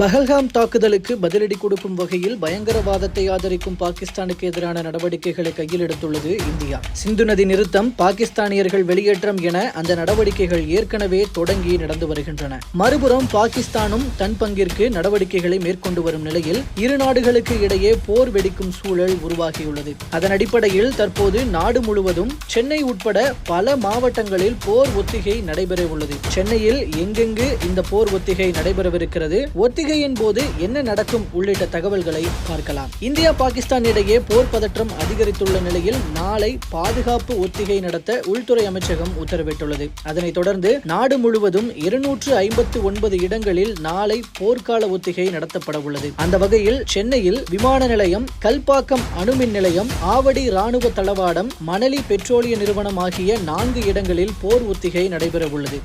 பஹல்காம் தாக்குதலுக்கு பதிலடி கொடுக்கும் வகையில் பயங்கரவாதத்தை ஆதரிக்கும் பாகிஸ்தானுக்கு எதிரான நடவடிக்கைகளை கையில் எடுத்துள்ளது இந்தியா. சிந்து நதி நிறுத்தம் பாகிஸ்தானியர்கள் வெளியேற்றம் என அந்த நடவடிக்கைகள் ஏற்கனவே தொடங்கி நடந்து வருகின்றன. மறுபுறம் பாகிஸ்தானும் தன் பங்கிற்கு நடவடிக்கைகளை மேற்கொண்டு வரும் நிலையில் இரு நாடுகளுக்கு இடையே போர் வெடிக்கும் சூழல் உருவாகியுள்ளது. அதன் அடிப்படையில் தற்போது நாடு முழுவதும் சென்னை உட்பட பல மாவட்டங்களில் போர் ஒத்திகை நடைபெற உள்ளது சென்னையில் எங்கெங்கு இந்த போர் ஒத்திகை நடைபெறவிருக்கிறது? பண்டிகையின் போது என்ன நடக்கும் உள்ளிட்ட தகவல்களை பார்க்கலாம். இந்தியா பாகிஸ்தான் இடையே போர் பதற்றம் அதிகரித்துள்ள நிலையில் நாளை பாதுகாப்பு ஒத்திகை நடத்த உள்துறை அமைச்சகம் உத்தரவிட்டுள்ளது. அதனைத் தொடர்ந்து நாடு முழுவதும் இருநூற்று ஐம்பத்து ஒன்பது இடங்களில் நாளை போர்க்கால ஒத்திகை நடத்தப்பட உள்ளது. அந்த வகையில் சென்னையில் விமான நிலையம் கல்பாக்கம் அணுமின் நிலையம் ஆவடி ராணுவ தளவாடம் மணலி பெட்ரோலிய நிறுவனம் ஆகிய நான்கு இடங்களில் போர் ஒத்திகை நடைபெற உள்ளது.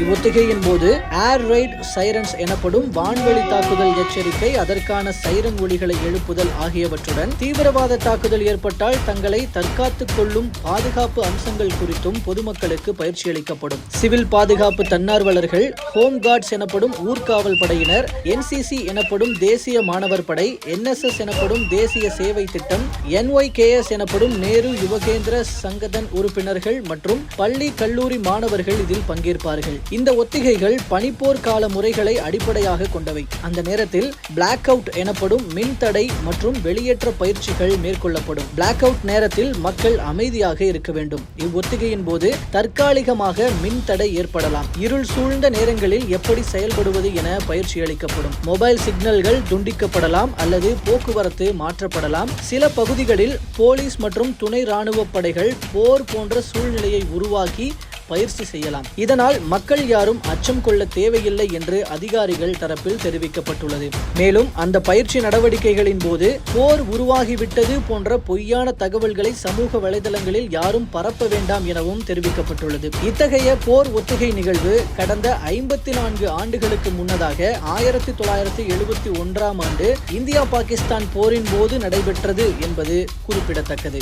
இவ்வொத்திகையின் போது ஏர் ரைட் சைரன்ஸ் எனப்படும் வான்வெளி தாக்குதல் எச்சரிக்கை அதற்கான சைரன் ஒலிகளை எழுப்புதல் ஆகியவற்றுடன் தீவிரவாத தாக்குதல் ஏற்பட்டால் தங்களை தற்காத்துக் கொள்ளும் பாதுகாப்பு அம்சங்கள் குறித்தும் பொதுமக்களுக்கு பயிற்சி அளிக்கப்படும். சிவில் பாதுகாப்பு தன்னார்வலர்கள் ஹோம் கார்ட்ஸ் எனப்படும் ஊர்காவல் படையினர் என்சிசி எனப்படும் தேசிய மாணவர் படை என்எஸ்எஸ் எனப்படும் தேசிய சேவை திட்டம் என்ஒய்கேஎஸ் எனப்படும் நேரு யுவகேந்திர சங்கதன் உறுப்பினர்கள் மற்றும் பள்ளி கல்லூரி மாணவர்கள் இதில் பங்கேற்பார்கள். இந்த ஒத்திகைகள் பனிப்போர் கால முறைகளை அடிப்படையாக கொண்டவை. அந்த நேரத்தில் பிளாக் அவுட் எனப்படும் மின் தடை மற்றும் வெளியேற்ற பயிற்சிகள் மேற்கொள்ளப்படும். பிளாக் அவுட் நேரத்தில் மக்கள் அமைதியாக இருக்க வேண்டும். இவ்வொத்திகையின் போது தற்காலிகமாக மின் தடை ஏற்படலாம். இருள் சூழ்ந்த நேரங்களில் எப்படி செயல்படுவது என பயிற்சி அளிக்கப்படும். மொபைல் சிக்னல்கள் துண்டிக்கப்படலாம் அல்லது போக்குவரத்து மாற்றப்படலாம். சில பகுதிகளில் போலீஸ் மற்றும் துணை ராணுவ படைகள் போர் போன்ற சூழ்நிலையை உருவாக்கி பயிற்சி செய்யலாம். இதனால் மக்கள் யாரும் அச்சம் கொள்ள தேவையில்லை என்று அதிகாரிகள் தரப்பில் தெரிவிக்கப்பட்டுள்ளது. மேலும் அந்த பயிற்சி நடவடிக்கைகளின் போது போர் உருவாகிவிட்டது போன்ற பொய்யான தகவல்களை சமூக வலைதளங்களில் யாரும் பரப்ப வேண்டாம் எனவும் தெரிவிக்கப்பட்டுள்ளது. இத்தகைய போர் ஒத்திகை நிகழ்வு கடந்த ஐம்பத்தி நான்கு ஆண்டுகளுக்கு முன்னதாக ஆயிரத்தி தொள்ளாயிரத்தி எழுபத்தி ஒன்றாம் ஆண்டு இந்தியா பாகிஸ்தான் போரின் போது நடைபெற்றது என்பது குறிப்பிடத்தக்கது.